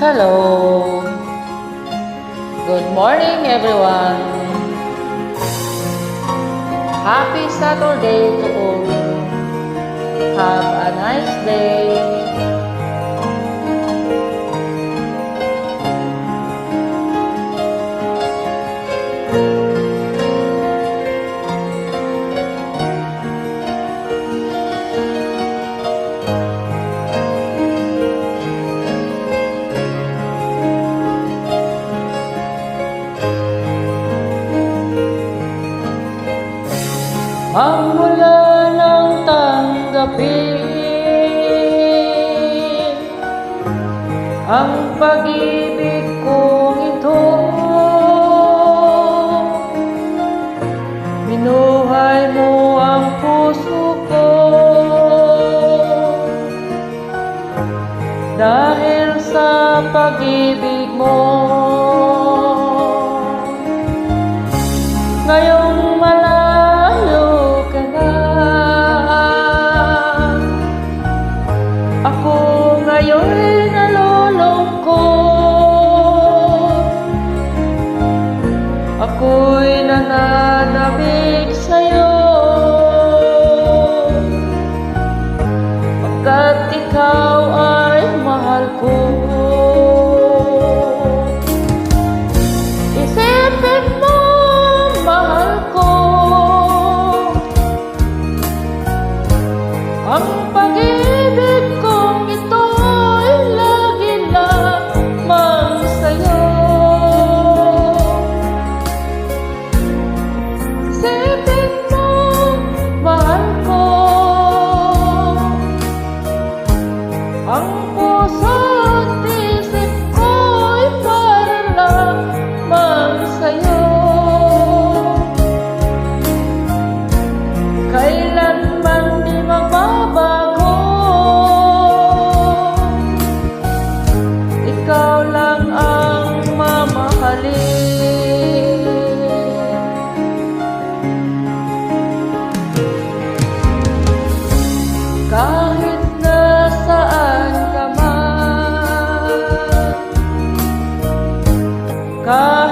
Hello. Good morning, everyone. Happy Saturday to all. Have a nice day. Ng tanggapin. Ang pag-ibig kong ito Binuhay mo ang puso ko. Dahil sa pag-ibig mo Ako'y nananabik sa'yo. Pagkat ikaw ay mahal ko. Isipin mo, mahal ko. Ang pag-ibig Ah.